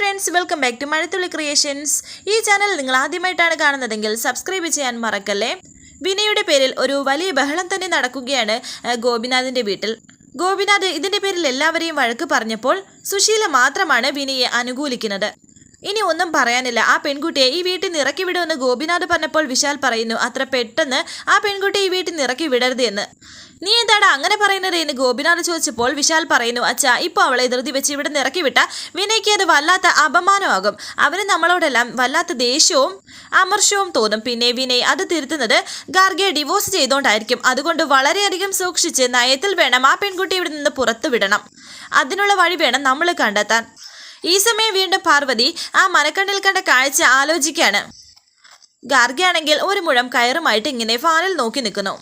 Friends welcome back to Mazhathulli creations ഈ channel നിങ്ങൾ ആദ്യമായിട്ടാണ് കാണുന്നതെങ്കിൽ സബ്സ്ക്രൈബ് ചെയ്യാൻ മറക്കല്ലേ? വിനയുടെ പേരിൽ ഒരു വലിയ ബഹളം തന്നെ നടക്കുകയാണ് ഗോപിനാഥിന്റെ വീട്ടിൽ. ഗോപിനാഥ് ഇതിന്റെ പേരിൽ എല്ലാവരെയും വഴക്ക് പറഞ്ഞപ്പോൾ സുശീല മാത്രമാണ് വിനയെ അനുകൂലിക്കുന്നത്. ഇനി ഒന്നും പറയാനില്ല. ആ പെൺകുട്ടിയെ ഈ വീട്ടിൽ നിന്ന് ഇറക്കി വിടുമെന്ന് ഗോപിനാഥ് പറഞ്ഞപ്പോൾ വിശാൽ പറയുന്നു അത്ര പെട്ടെന്ന് ആ പെൺകുട്ടിയെ ഈ വീട്ടിൽ നിന്ന് ഇറക്കി വിടരുത് എന്ന്. നീ എന്താണ് അങ്ങനെ പറയുന്നത്? എന്ന് ഗോപിനാഥ് ചോദിച്ചപ്പോൾ വിശാൽ പറയുന്നു അച്ഛാ ഇപ്പോൾ അവളെ ധൃതി വെച്ച് ഇവിടെ നിന്ന് ഇറക്കി വിട്ട വിനയ്ക്ക് അത് വല്ലാത്ത അപമാനമാകും. അവന് നമ്മളോടെല്ലാം വല്ലാത്ത ദേഷ്യവും അമർഷവും തോന്നും. പിന്നെ വിനയ് അത് തിരുത്തുന്നത് ഗാർഗയെ ഡിവോഴ്സ് ചെയ്തുകൊണ്ടായിരിക്കും അതുകൊണ്ട് വളരെയധികം സൂക്ഷിച്ച് നയത്തിൽ വേണം ആ പെൺകുട്ടി ഇവിടെ നിന്ന് പുറത്തു വിടണം. അതിനുള്ള വഴി വേണം നമ്മൾ കണ്ടെത്താൻ. ഈ സമയം വീണ്ടും പാർവതി ആ മനക്കണ്ണിൽ കണ്ട കാഴ്ച ആലോചിക്കാണ്. ഗാർഗയാണെങ്കിൽ ഒരു മുഴം കയറുമായിട്ട് ഇങ്ങനെ ഫാനിൽ നോക്കി നിൽക്കുന്നു.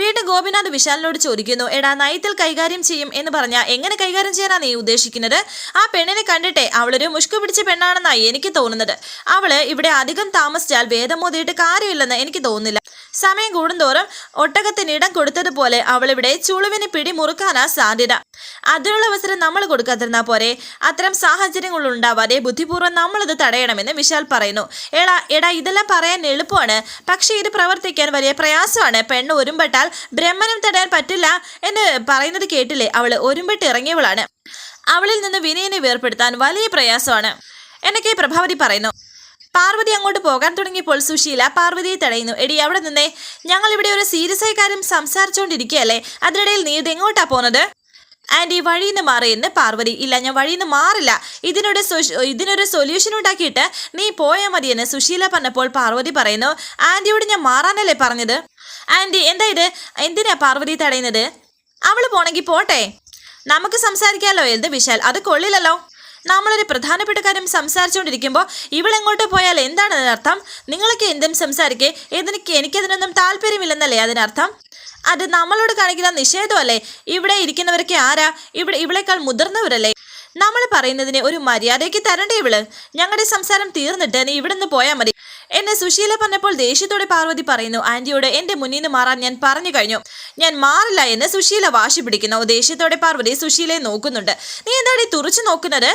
വീണ്ടും ഗോപിനാഥ് വിശാലിനോട് ചോദിക്കുന്നു എടാ നയത്തിൽ കൈകാര്യം ചെയ്യും എന്ന് പറഞ്ഞാൽ എങ്ങനെ കൈകാര്യം ചെയ്യാനാ നീ ഉദ്ദേശിക്കുന്നത്? ആ പെണ്ണിനെ കണ്ടിട്ടെ അവളൊരു മുഷ്കു പിടിച്ച പെണ്ണാണെന്നായി എനിക്ക് തോന്നുന്നത്. അവൾ ഇവിടെ അധികം താമസിച്ചാൽ വേദം മോതിയിട്ട് കാര്യമില്ലെന്ന് എനിക്ക് തോന്നുന്നില്ല. സമയം കൂടുന്തോറും ഒട്ടകത്തിന് ഇടം കൊടുത്തതുപോലെ അവളിവിടെ ചുളുവിന് പിടി മുറുക്കാനാ സാധ്യത. അതിനുള്ള അവസരം നമ്മൾ കൊടുക്കാതിരുന്നാ പോരെ. അത്തരം സാഹചര്യങ്ങൾ ഉണ്ടാവാതെ ബുദ്ധിപൂർവം നമ്മളത് തടയണമെന്ന് വിശാൽ പറയുന്നു. എടാ എടാ ഇതെല്ലാം പറയാൻ എളുപ്പമാണ്. പക്ഷേ ഇത് പ്രവർത്തിക്കാൻ വലിയ പ്രയാസമാണ്. പെണ്ണ് ഒരുമ്പെട്ടാൽ ബ്രഹ്മനും തടയാൻ പറ്റില്ല എന്ന് പറയുന്നത് കേട്ടില്ലേ? അവൾ ഒരുമ്പെട്ട് ഇറങ്ങിയവളാണ്. അവളിൽ നിന്ന് വിനയനെ വേർപ്പെടുത്താൻ വലിയ പ്രയാസമാണ്. എന്നൊക്കെ പ്രഭാവതി പറയുന്നു. പാർവതി അങ്ങോട്ട് പോകാൻ തുടങ്ങിയപ്പോൾ സുശീല പാർവതിയെ തടയുന്നു. എടി അവിടെ നിന്നേ. ഞങ്ങൾ ഇവിടെ ഒരു സീരിയസ് ആയ കാര്യം സംസാരിച്ചുകൊണ്ടിരിക്കുകയല്ലേ അതിനിടയിൽ നീ ഇത് എങ്ങോട്ടാ പോകുന്നത് ആന്റി വഴിയിൽ നിന്ന് മാറി എന്ന് പാർവതി. ഇല്ല ഞാൻ വഴിയിൽ നിന്ന് മാറില്ല. ഇതിനൊരു ഇതിനൊരു സൊല്യൂഷൻ ഉണ്ടാക്കിയിട്ട് നീ പോയാൽ മതിയെന്ന് സുശീല പറഞ്ഞപ്പോൾ പാർവതി പറയുന്നു ആന്റിയോട് ഞാൻ മാറാനല്ലേ പറഞ്ഞത്? ആന്റി എന്താ ഇത്? എന്തിനാ പാർവതി തടയുന്നത്? അവൾ പോണെങ്കിൽ പോട്ടെ. നമുക്ക് സംസാരിക്കാമല്ലോ എന്ത് വിശാൽ? അത് കൊള്ളില്ലല്ലോ. നമ്മളൊരു പ്രധാനപ്പെട്ട കാര്യം സംസാരിച്ചുകൊണ്ടിരിക്കുമ്പോൾ ഇവളെങ്ങോട്ട് പോയാൽ എന്താണ് അതിനർത്ഥം? നിങ്ങളൊക്കെ എന്തും സംസാരിക്കേ? എനിക്ക് എനിക്കതിനൊന്നും താല്പര്യമില്ലെന്നല്ലേ അതിനർത്ഥം? അത് നമ്മളോട് കാണിക്കുന്ന നിഷേധമല്ലേ? ഇവിടെ ഇരിക്കുന്നവരൊക്കെ ആരാ? ഇവിടെ ഇവളെക്കാൾ മുതിർന്നവരല്ലേ? നമ്മൾ പറയുന്നതിന് ഒരു മര്യാദയ്ക്ക് തരണ്ടേ ഇവൾ? ഞങ്ങളുടെ സംസാരം തീർന്നിട്ട് നീ ഇവിടെ നിന്ന് പോയാൽ മതി. എന്നെ സുശീല പറഞ്ഞപ്പോൾ ദേഷ്യത്തോടെ പാർവതി പറയുന്നു ആന്റിയോട് എന്റെ മുന്നിൽ നിന്ന് മാറാൻ ഞാൻ പറഞ്ഞു കഴിഞ്ഞു. ഞാൻ മാറില്ല എന്ന് സുശീല വാശി പിടിക്കുന്നു. ദേഷ്യത്തോടെ പാർവതി സുശീലയെ നോക്കുന്നുണ്ട്. നീ എന്താടി തുറച്ചു നോക്കുന്നത്?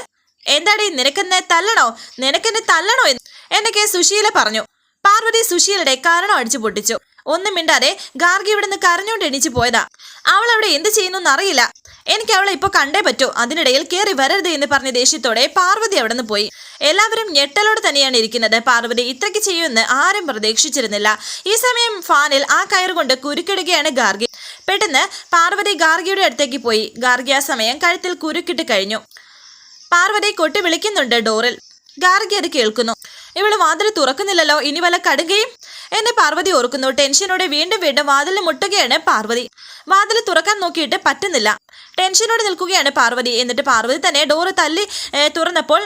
എന്താടി നിനക്കെന്നെ തല്ലണോ? നിനക്കെന്നെ തല്ലണോ എന്ന്? എന്നൊക്കെ സുശീല പറഞ്ഞു. പാർവതി സുശീലയുടെ കാരണം അടിച്ചു പൊട്ടിച്ചു. ഒന്നും മിണ്ടാതെ ഗാർഗി ഇവിടുന്ന് കരഞ്ഞുകൊണ്ട് എണീച്ചു പോയതാ. അവൾ അവിടെ എന്ത് ചെയ്യുന്നു അറിയില്ല. എനിക്ക് അവളെ ഇപ്പൊ കണ്ടേ പറ്റൂ. അതിനിടയിൽ കയറി വരരുത് എന്ന് പറഞ്ഞ ദേഷ്യത്തോടെ പാർവതി അവിടെ നിന്ന് പോയി. എല്ലാവരും ഞെട്ടലോടെ തന്നെയാണ് ഇരിക്കുന്നത്. പാർവതി ഇത്രയ്ക്ക് ചെയ്യുമെന്ന് ആരും പ്രതീക്ഷിച്ചിരുന്നില്ല. ഈ സമയം ഫാനിൽ ആ കയർ കൊണ്ട് കുരുക്കിടുകയാണ് ഗാർഗി. പെട്ടെന്ന് പാർവതി ഗാർഗിയുടെ അടുത്തേക്ക് പോയി. ഗാർഗി ആ സമയം കഴുത്തിൽ കുരുക്കിട്ട് കഴിഞ്ഞു. പാർവതി കൊട്ടി വിളിക്കുന്നുണ്ട് ഡോറിൽ. ഗാർഗി അത് കേൾക്കുന്നു. ഇവൾ വാതിൽ തുറക്കുന്നില്ലല്ലോ ഇനി വല്ല കടുകയും എന്നെ പാർവതി ഓർക്കുന്നു. ടെൻഷനോടെ വീണ്ടും വീണ്ടും വാതിൽ മുട്ടുകയാണ് പാർവതി. വാതിൽ തുറക്കാൻ നോക്കിയിട്ട് പറ്റുന്നില്ല. ടെൻഷനോടെ നിൽക്കുകയാണ് പാർവതി. എന്നിട്ട് പാർവതി തന്നെ ഡോറ് തല്ലി തുറന്നപ്പോൾ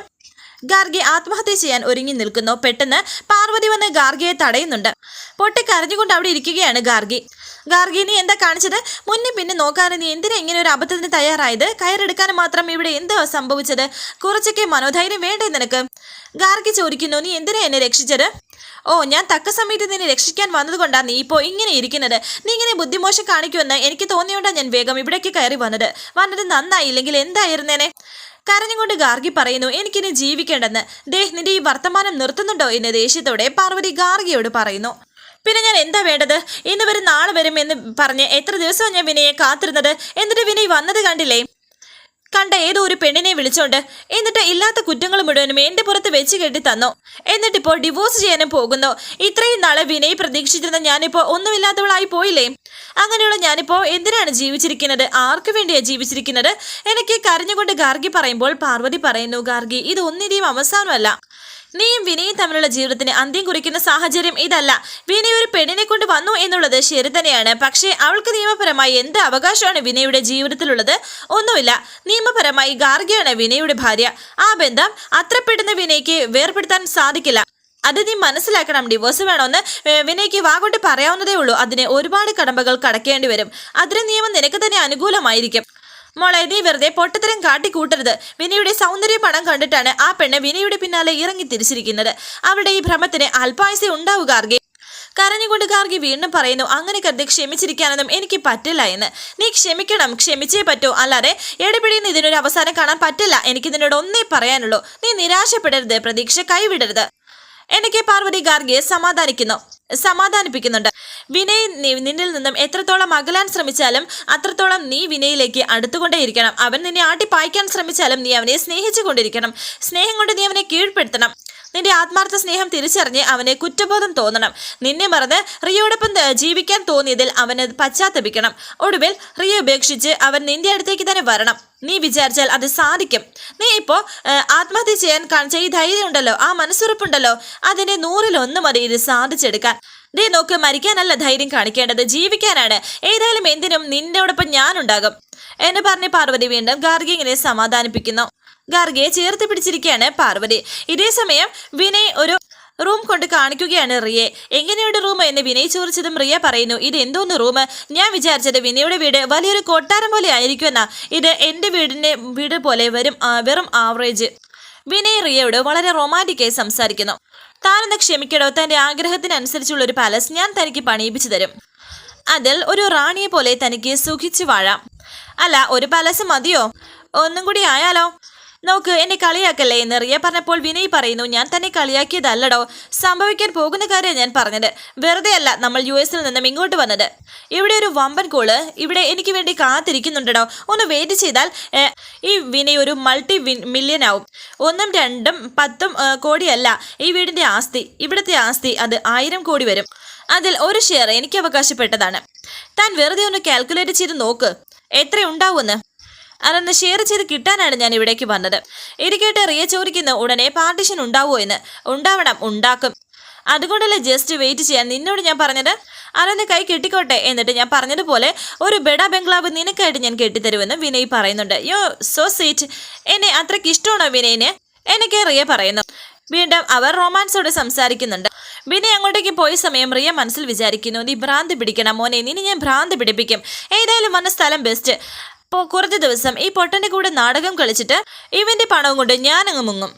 ഗാർഗി ആത്മഹത്യ ചെയ്യാൻ ഒരുങ്ങി നിൽക്കുന്നു. പെട്ടെന്ന് പാർവതി വന്ന് ഗാർഗിയെ തടയുന്നുണ്ട്. പൊട്ടി കരഞ്ഞുകൊണ്ട് അവിടെ ഇരിക്കുകയാണ് ഗാർഗി. ഗാർഗി നീ എന്താ കാണിച്ചത്? മുന്നേ പിന്നെ നോക്കാതെ നീ എന്തിനാ ഇങ്ങനെ ഒരു അബദ്ധത്തിന് തയ്യാറായത്? കയറെടുക്കാൻ മാത്രം ഇവിടെ എന്തോ സംഭവിച്ചത്? കുറച്ചൊക്കെ മനോധൈര്യം വേണ്ടേ നിനക്ക്? ഗാർഗി ചോദിക്കുന്നു നീ എന്തിനാ എന്നെ രക്ഷിച്ചത്? ഓ ഞാൻ തക്ക സമയത്ത് നിന്നെ രക്ഷിക്കാൻ വന്നതുകൊണ്ടാണ് നീ ഇപ്പോൾ ഇങ്ങനെ ഇരിക്കുന്നത്. നീ ഇങ്ങനെ ബുദ്ധിമോശം കാണിക്കുമെന്ന് എനിക്ക് തോന്നിയോണ്ടാ ഞാൻ വേഗം ഇവിടേക്ക് കയറി വന്നത്. വന്നത് നന്നായില്ലെങ്കിൽ എന്തായിരുന്നേനെ? കരഞ്ഞുകൊണ്ട് ഗാർഗി പറയുന്നു എനിക്കിനി ജീവിക്കേണ്ടെന്ന്. ദേഹ് നിന്റെ ഈ വർത്തമാനം നിർത്തുന്നുണ്ടോ? എന്ന് ദേഷ്യത്തോടെ പാർവതി ഗാർഗിയോട് പറയുന്നു. പിന്നെ ഞാൻ എന്താ വേണ്ടത്? ഇന്ന് വരും നാളെ വരും എന്ന് പറഞ്ഞ് എത്ര ദിവസമാണ് ഞാൻ വിനയെ കാത്തിരുന്നത്? എന്നിട്ട് വിനയ് വന്നത് കണ്ടില്ലേ? കണ്ട ഏതോ ഒരു പെണ്ണിനെ വിളിച്ചോണ്ട് എന്നിട്ട് ഇല്ലാത്ത കുറ്റങ്ങൾ മുഴുവനും എന്റെ പുറത്ത് വെച്ച് കെട്ടി തന്നു. എന്നിട്ടിപ്പോൾ ഡിവോഴ്സ് ചെയ്യാനും പോകുന്നു. ഇത്രയും നാളെ വിനയ് പ്രതീക്ഷിച്ചിരുന്ന ഞാനിപ്പോ ഒന്നുമില്ലാത്തവളായി പോയില്ലേ? അങ്ങനെയുള്ള ഞാനിപ്പോ എന്തിനാണ് ജീവിച്ചിരിക്കുന്നത്? ആർക്ക് വേണ്ടിയാണ് ജീവിച്ചിരിക്കുന്നത്? എനിക്ക് കരഞ്ഞുകൊണ്ട് ഗാർഗി പറയുമ്പോൾ പാർവതി പറയുന്നു ഗാർഗി ഇത് ഒന്നിനെയും അവസാനമല്ല. നീയും വിനയും തമ്മിലുള്ള ജീവിതത്തിന് അന്ത്യം കുറിക്കുന്ന സാഹചര്യം ഇതല്ല. വിനി ഒരു പെണ്ണിനെ കൊണ്ട് വന്നു എന്നുള്ളത് ശരി തന്നെയാണ്. പക്ഷേ അവൾക്ക് നിയമപരമായി എന്ത് അവകാശമാണ് വിനയുടെ ജീവിതത്തിലുള്ളത്? ഒന്നുമില്ല. നിയമപരമായി ഗാർഗിയാണ് വിനയുടെ ഭാര്യ. ആ ബന്ധം അത്ര പെട്ടെന്ന് വിനയ്ക്ക് വേർപെടുത്താൻ സാധിക്കില്ല. അത് നീ മനസ്സിലാക്കണം. ഡിവോഴ്സ് വേണമെന്ന് വിനയ്ക്ക് വാഗോട്ട് പറയാവുന്നതേ ഉള്ളൂ. അതിന് ഒരുപാട് കടമ്പകൾ കടക്കേണ്ടി വരും. അതിന് നിയമം നിനക്ക് തന്നെ അനുകൂലമായിരിക്കും. മോളെ നീ വെറുതെ പൊട്ടത്തരം കാട്ടിക്കൂട്ടരുത്. വിനയുടെ സൗന്ദര്യ പണം കണ്ടിട്ടാണ് ആ പെണ്ണ് വിനയുടെ പിന്നാലെ ഇറങ്ങി തിരിച്ചിരിക്കുന്നത്. അവളുടെ ഈ ഭ്രമത്തിന് അല്പായുസ ഉണ്ടാവുക കരഞ്ഞുകൊണ്ട് ഗാർഗി വീണ്ടും പറയുന്നു അങ്ങനെ കരുതി ക്ഷമിച്ചിരിക്കാനൊന്നും എനിക്ക് പറ്റില്ല എന്ന്. നീ ക്ഷമിക്കണം ക്ഷമിച്ചേ പറ്റൂ. അല്ലാതെ എടപിടിയിൽ ഇതിനൊരു അവസാനം കാണാൻ പറ്റില്ല. എനിക്ക് നിന്നോട് ഒന്നേ പറയാനുള്ളൂ. നീ നിരാശപ്പെടരുത് പ്രതീക്ഷ കൈവിടരുത്. എനിക്ക് പാർവതി ഗാർഗിയെ സമാധാനിക്കുന്നു സമാധാനിപ്പിക്കുന്നുണ്ട്. വിനയ് നിന്നിൽ നിന്നും എത്രത്തോളം അകലാൻ ശ്രമിച്ചാലും അത്രത്തോളം നീ വിനയിലേക്ക് അടുത്തുകൊണ്ടേയിരിക്കണം. അവൻ നിന്നെ ആട്ടിപ്പായ്ക്കാൻ ശ്രമിച്ചാലും നീ അവനെ സ്നേഹിച്ചുകൊണ്ടിരിക്കണം സ്നേഹം കൊണ്ട് നീ അവനെ കീഴ്പ്പെടുത്തണം. നിന്റെ ആത്മാർത്ഥ സ്നേഹം തിരിച്ചറിഞ്ഞ് അവനെ കുറ്റബോധം തോന്നണം. നിന്നെ മറന്ന് റിയോടൊപ്പം ജീവിക്കാൻ തോന്നിയതിൽ അവന് പശ്ചാത്തപിക്കണം. ഒടുവിൽ റിയ ഉപേക്ഷിച്ച് അവൻ നിന്റെ അടുത്തേക്ക് തന്നെ വരണം. നീ വിചാരിച്ചാൽ അത് സാധിക്കും. നീ ഇപ്പോൾ ആത്മഹത്യ ചെയ്യാൻ കാണിച്ച ഈ ധൈര്യം ഉണ്ടല്ലോ. ആ മനസ്സുറപ്പുണ്ടല്ലോ. അതിന്റെ നൂറിലൊന്ന് മതി സാധിച്ചെടുക്കാൻ. ദേ നോക്ക് മരിക്കാനല്ല ധൈര്യം കാണിക്കേണ്ടത്. ജീവിക്കാനാണ്. ഏതായാലും എന്തിനും നിന്നോടൊപ്പം ഞാനുണ്ടാകും. എന്ന് പറഞ്ഞ് പാർവതി വീണ്ടും ഗാർഗിങ്ങിനെ സമാധാനിപ്പിക്കുന്നു. ഗാർഗിയെ ചേർത്ത് പിടിച്ചിരിക്കുകയാണ് പാർവതി. ഇതേ സമയം വിനയ് ഒരു റൂം കൊണ്ട് കാണിക്കുകയാണ് റിയെ എങ്ങനെയുണ്ട് റൂം? എന്ന് വിനയ് ചോദിച്ചതും റിയ പറയുന്നു ഇത് എന്തോന്ന് റൂം? ഞാൻ വിചാരിച്ചത് വിനയുടെ വീട് വലിയൊരു കൊട്ടാരം പോലെ ആയിരിക്കുമെന്നാ. ഇത് എന്റെ വീടിന്റെ വീട് പോലെ വരും വെറും ആവറേജ്. വിനയ് റിയയോട് വളരെ റൊമാന്റിക്കായി സംസാരിക്കുന്നു. താനൊന്ന് ക്ഷമിക്കടോ തന്റെ ആഗ്രഹത്തിനനുസരിച്ചുള്ള ഒരു പാലസ് ഞാൻ തനിക്ക് പണിയിപ്പിച്ചു തരും. അതിൽ ഒരു റാണിയെ പോലെ തനിക്ക് സുഖിച്ചു വാഴാം. അല്ല ഒരു പാലസ് മതിയോ? ഒന്നും കൂടി ആയാലോ? നോക്ക് എന്നെ കളിയാക്കല്ലേ എന്ന് റിയ പറഞ്ഞപ്പോൾ വിനയ് പറയുന്നു ഞാൻ തന്നെ കളിയാക്കിയതല്ലടോ. സംഭവിക്കാൻ പോകുന്ന കാര്യം ഞാൻ പറഞ്ഞത്. വെറുതെ അല്ല നമ്മൾ യു എസിൽ നിന്നും ഇങ്ങോട്ട് വന്നത്. ഇവിടെ ഒരു വമ്പൻ കോൾ. ഇവിടെ എനിക്ക് വേണ്ടി കാത്തിരിക്കുന്നുണ്ടോ ഒന്ന് വെയിറ്റ് ചെയ്താൽ ഈ വിനയ് ഒരു മൾട്ടി മില്യൻ ആവും. ഒന്നും രണ്ടും പത്തും കോടിയല്ല. ഈ വീടിന്റെ ആസ്തി ഇവിടുത്തെ ആസ്തി അത് ആയിരം കോടി വരും. അതിൽ ഒരു ഷെയർ എനിക്ക് അവകാശപ്പെട്ടതാണ്. താൻ വെറുതെ ഒന്ന് കാൽക്കുലേറ്റ് ചെയ്ത് നോക്ക്. എത്ര ഉണ്ടാവുമെന്ന്? അതൊന്ന് ഷെയർ ചെയ്ത് കിട്ടാനാണ് ഞാൻ ഇവിടേക്ക് വന്നത്. ഇരിക്കട്ടെ റിയ ചോദിക്കുന്ന ഉടനെ പാർട്ടിഷൻ ഉണ്ടാവുമോ എന്ന്. ഉണ്ടാവണം ഉണ്ടാക്കും. അതുകൊണ്ടല്ലേ ജസ്റ്റ് വെയിറ്റ് ചെയ്യാൻ നിന്നോട് ഞാൻ പറഞ്ഞത്? അതൊന്ന് കൈ കെട്ടിക്കോട്ടെ എന്നിട്ട് ഞാൻ പറഞ്ഞതുപോലെ ഒരു ബെഡ ബംഗ്ലാവ് നിനക്കായിട്ട് ഞാൻ കെട്ടിത്തരുമെന്ന് വിനയ് പറയുന്നുണ്ട്. യോ സോ സീറ്റ് എന്നെ അത്രയ്ക്ക് ഇഷ്ടമാണോ വിനയിന്? എനിക്ക് റിയ പറയുന്നു. വീണ്ടും അവർ റൊമാൻസോട് സംസാരിക്കുന്നുണ്ട്. വിനയ് അങ്ങോട്ടേക്ക് പോയ സമയം റിയ മനസ്സിൽ വിചാരിക്കുന്നു നീ ഭ്രാന്ത് പിടിക്കണം മോനെ നിന്നെ ഞാൻ ഭ്രാന്ത് പിടിപ്പിക്കും. ഏതായാലും വന്ന സ്ഥലം ബെസ്റ്റ് ഇപ്പോൾ കുറച്ച് ദിവസം ഈ പൊട്ടന്റെ കൂടെ നാടകം കളിച്ചിട്ട് ഇവന്റെ പണവും കൊണ്ട് ഞാനങ്ങ് മുങ്ങും.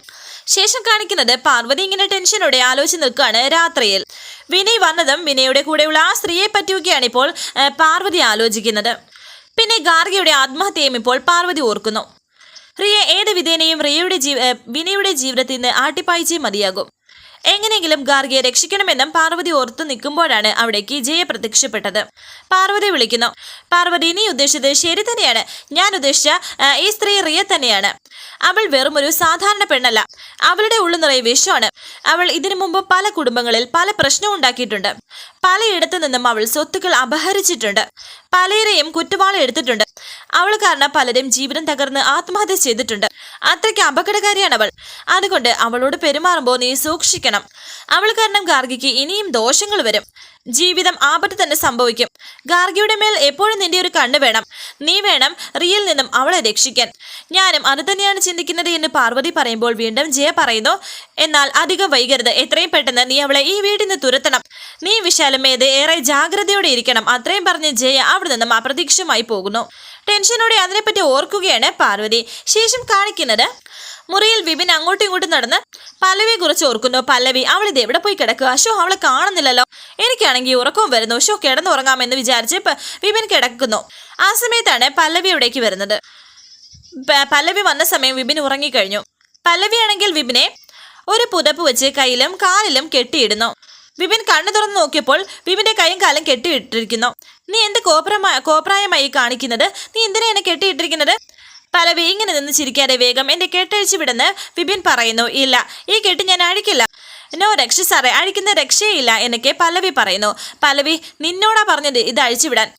ശേഷം കാണിക്കുന്നത് പാർവതി ഇങ്ങനെ ടെൻഷനോടെ ആലോചിച്ച് നിൽക്കുകയാണ് രാത്രിയിൽ. വിനയ് വന്നതും വിനയുടെ കൂടെയുള്ള ആ സ്ത്രീയെ പറ്റിയൊക്കെയാണ് ഇപ്പോൾ പാർവതി ആലോചിക്കുന്നത്. പിന്നെ ഗാർഗയുടെ ആത്മഹത്യയും ഇപ്പോൾ പാർവതി ഓർക്കുന്നു. റിയ ഏത് വിധേനയും റിയയുടെ ജീവ വിനയുടെ ജീവിതത്തിൽ നിന്ന് ആട്ടിപ്പായിച്ചേ മതിയാകും. എങ്ങനെയെങ്കിലും ഗാർഗിയെ രക്ഷിക്കണമെന്നും പാർവതി ഓർത്തു നിൽക്കുമ്പോഴാണ് അവിടേക്ക് ജയ പ്രത്യക്ഷപ്പെട്ടത്. പാർവതി വിളിക്കുന്നു പാർവതി നീ ഉദ്ദേശിച്ചത് ശരി തന്നെയാണ്. ഞാൻ ഉദ്ദേശിച്ച ഈ സ്ത്രീ റിയ തന്നെയാണ്. അവൾ വെറും ഒരു സാധാരണ പെണ്ണല്ല. അവളുടെ ഉള്ളു നിറയെ വിഷമാണ്. അവൾ ഇതിനു മുമ്പ് പല കുടുംബങ്ങളിൽ പല പ്രശ്നവും ഉണ്ടാക്കിയിട്ടുണ്ട്. പലയിടത്തു നിന്നും അവൾ സ്വത്തുക്കൾ അപഹരിച്ചിട്ടുണ്ട്. പലരെയും കുറ്റവാളി എടുത്തിട്ടുണ്ട്. അവൾ കാരണം പലരും ജീവിതം തകർന്ന് ആത്മഹത്യ ചെയ്തിട്ടുണ്ട്. അത്രയ്ക്ക് അപകടകാരിയാണ് അവൾ. അതുകൊണ്ട് അവളോട് പെരുമാറുമ്പോൾ നീ സൂക്ഷിക്കണം. അവൾ കാരണം ഗാർഗിക്ക് ഇനിയും ദോഷങ്ങൾ വരും. ജീവിതം ആപത്ത് തന്നെ സംഭവിക്കും. ഗാർഗിയുടെ മേൽ എപ്പോഴും നിന്റെ ഒരു കണ്ണ് വേണം. നീ വേണം റിയിൽ നിന്നും അവളെ രക്ഷിക്കാൻ. ഞാനും അത് തന്നെയാണ് ചിന്തിക്കുന്നത് എന്ന് പാർവതി പറയുമ്പോൾ വീണ്ടും ജയ പറയുന്നു എന്നാൽ അധികം വൈകരുത്. എത്രയും പെട്ടെന്ന് നീ അവളെ ഈ വീട്ടിൽ നിന്ന് തുരത്തണം. നീ വിശാലമേത് ഏറെ ജാഗ്രതയോടെ ഇരിക്കണം. അത്രയും പറഞ്ഞ് ജയ അവിടെ നിന്നും അപ്രതീക്ഷിതമായി പോകുന്നു. ടെൻഷനോടെ അതിനെപ്പറ്റി ഓർക്കുകയാണ് പാർവതി. ശേഷം കാണിക്കുന്നത് മുറിയിൽ വിപിൻ അങ്ങോട്ടും ഇങ്ങോട്ടും നടന്ന് പല്ലവിയെ കുറിച്ച് ഓർക്കുന്നു. പല്ലവി അവൾ ഇത് എവിടെ പോയി കിടക്കുക? ഷോ അവളെ കാണുന്നില്ലല്ലോ. എനിക്കാണെങ്കിൽ ഉറക്കവും വരുന്നു. ഷോ കിടന്നുറങ്ങാമെന്ന് വിചാരിച്ച് വിപിൻ കിടക്കുന്നു. ആ സമയത്താണ് പല്ലവി അവിടേക്ക് വരുന്നത്. പല്ലവി വന്ന സമയം വിപിൻ ഉറങ്ങിക്കഴിഞ്ഞു. പല്ലവിയാണെങ്കിൽ വിപിനെ ഒരു പുതപ്പ് വെച്ച് കയ്യിലും കാലിലും കെട്ടിയിടുന്നു. വിപിൻ കണ്ണു തുറന്നു നോക്കിയപ്പോൾ വിപിന്റെ കൈയും കാലും കെട്ടിയിട്ടിരിക്കുന്നു. നീ എന്ത് കോപ്രമായ കോപ്രായമായി കാണിക്കുന്നത്? നീ എന്തിനാ കെട്ടിയിട്ടിരിക്കുന്നത്? പലവി ഇങ്ങനെ നിന്ന് ചിരിക്കാതെ വേഗം എന്റെ കെട്ടഴിച്ചു വിടുന്ന് വിപിൻ പറയുന്നു ഇല്ല ഈ കെട്ട് ഞാൻ അഴിക്കില്ല. നോ രക്ഷ സാറേ അഴിക്കുന്ന രക്ഷയില്ല എന്നൊക്കെ പലവി പറയുന്നു. പലവി നിന്നോടാ പറഞ്ഞത് ഇത് അഴിച്ചു വിടാൻ.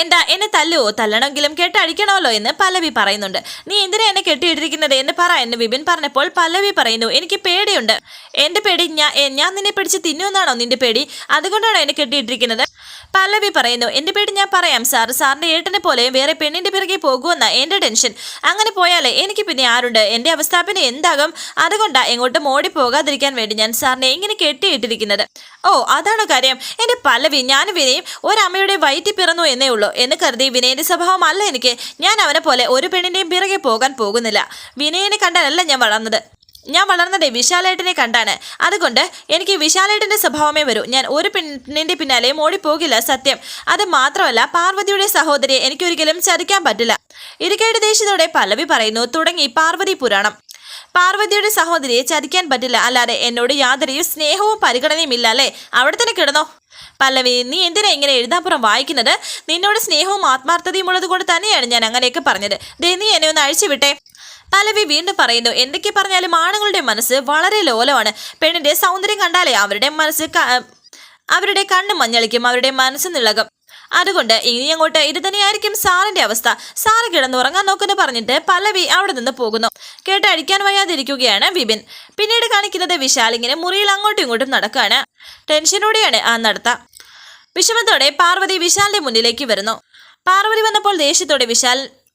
എന്താ എന്നെ തല്ലുവോ? തല്ലണമെങ്കിലും കെട്ടഴിക്കണമല്ലോ എന്ന് പലവി പറയുന്നുണ്ട്. നീ എന്തിനാ എന്നെ കെട്ടിയിട്ടിരിക്കുന്നത് എന്ന് പറ എന്ന് വിപിൻ പറഞ്ഞപ്പോൾ പലവി പറയുന്നു എനിക്ക് പേടിയുണ്ട്. എന്റെ പേടി ഞാൻ ഞാൻ നിന്നെ പിടിച്ച് തിന്നുമെന്നാണോ നിന്റെ പേടി? അതുകൊണ്ടാണോ എന്നെ കെട്ടിയിട്ടിരിക്കുന്നത്? പല്ലവി പറയുന്നു എന്റെ പേര് ഞാൻ പറയാം സാർ സാറിന്റെ ഏട്ടനെ പോലെ വേറെ പെണ്ണിന്റെ പിറകെ പോകുമെന്ന എന്റെ ടെൻഷൻ. അങ്ങനെ പോയാലേ എനിക്ക് പിന്നെ ആരുണ്ട്? എന്റെ അവസ്ഥ പിന്നെ എന്താകും? അതുകൊണ്ടാ എങ്ങോട്ടും ഓടി പോകാതിരിക്കാൻ വേണ്ടി ഞാൻ സാറിനെ ഇങ്ങനെ കെട്ടിയിട്ടിരിക്കുന്നത്. ഓ അതാണോ കാര്യം? എന്റെ പല്ലവി ഞാൻ വിനയും ഒരമ്മയുടെ വയറ്റി പിറന്നു എന്നേ ഉള്ളൂ. എന്ന് കരുതി വിനയന്റെ സ്വഭാവം അല്ല എനിക്ക്. ഞാൻ അവനെ പോലെ ഒരു പെണ്ണിന്റെയും പിറകെ പോകാൻ പോകുന്നില്ല. വിനയനെ കണ്ടാലല്ല ഞാൻ വളർന്നത്. ഞാൻ വളർന്നതേ വിശാലേട്ടനെ കണ്ടാണ്. അതുകൊണ്ട് എനിക്ക് വിശാലേട്ടന്റെ സ്വഭാവമേ വരൂ. ഞാൻ ഒരു പെണ്ണിന്റെ പിന്നാലെ ഓടിപ്പോകില്ല സത്യം. അത് മാത്രമല്ല പാർവതിയുടെ സഹോദരിയെ എനിക്കൊരിക്കലും ചതിക്കാൻ പറ്റില്ല. ഇരിക്കയുടെ ദേശത്തോടെ പല്ലവി പറയുന്നു തുടങ്ങി പാർവതി പുരാണം. പാർവതിയുടെ സഹോദരിയെ ചതിക്കാൻ പറ്റില്ല. അല്ലാതെ എന്നോട് യാതൊരു സ്നേഹവും പരിഗണനയും ഇല്ല അല്ലേ? അവിടെ തന്നെ കിടന്നോ. പല്ലവി നീ എന്തിനാ ഇങ്ങനെ എഴുതാപ്പുറം വായിക്കുന്നത്? നിന്നോട് സ്നേഹവും ആത്മാർത്ഥതയും ഉള്ളത് കൊണ്ട് തന്നെയാണ് ഞാൻ അങ്ങനെയൊക്കെ പറഞ്ഞത്. ദേ നീ എന്നെ ഒന്ന് അഴിച്ചു വിട്ടെ. പല്ലവി വീണ്ടും പറയുന്നു എന്തൊക്കെ പറഞ്ഞാലും ആണുങ്ങളുടെ മനസ്സ് വളരെ ലോലമാണ്. പെണ്ണിന്റെ സൗന്ദര്യം കണ്ടാലേ അവരുടെ മനസ്സ് അവരുടെ കണ്ണ് മഞ്ഞളിക്കും അവരുടെ മനസ്സ് നിളകും. അതുകൊണ്ട് ഇനി അങ്ങോട്ട് ഇത് തന്നെയായിരിക്കും സാറിന്റെ അവസ്ഥ. സാറ് കിടന്നുറങ്ങാൻ നോക്കുന്നു പറഞ്ഞിട്ട് പല്ലവി അവിടെ നിന്ന് പോകുന്നു. കേട്ട് അടിക്കാൻ വയ്യാതിരിക്കുകയാണ് വിപിൻ. പിന്നീട് കാണിക്കുന്നത് വിശാൽ ഇങ്ങനെ മുറിയിൽ അങ്ങോട്ടും ഇങ്ങോട്ടും നടക്കുകയാണ്. ടെൻഷനോടെയാണ് ആ നടത്ത. വിഷമത്തോടെ പാർവതി വിശാലിന്റെ മുന്നിലേക്ക് വരുന്നു. പാർവതി വന്നപ്പോൾ ദേഷ്യത്തോടെ വിശാൽ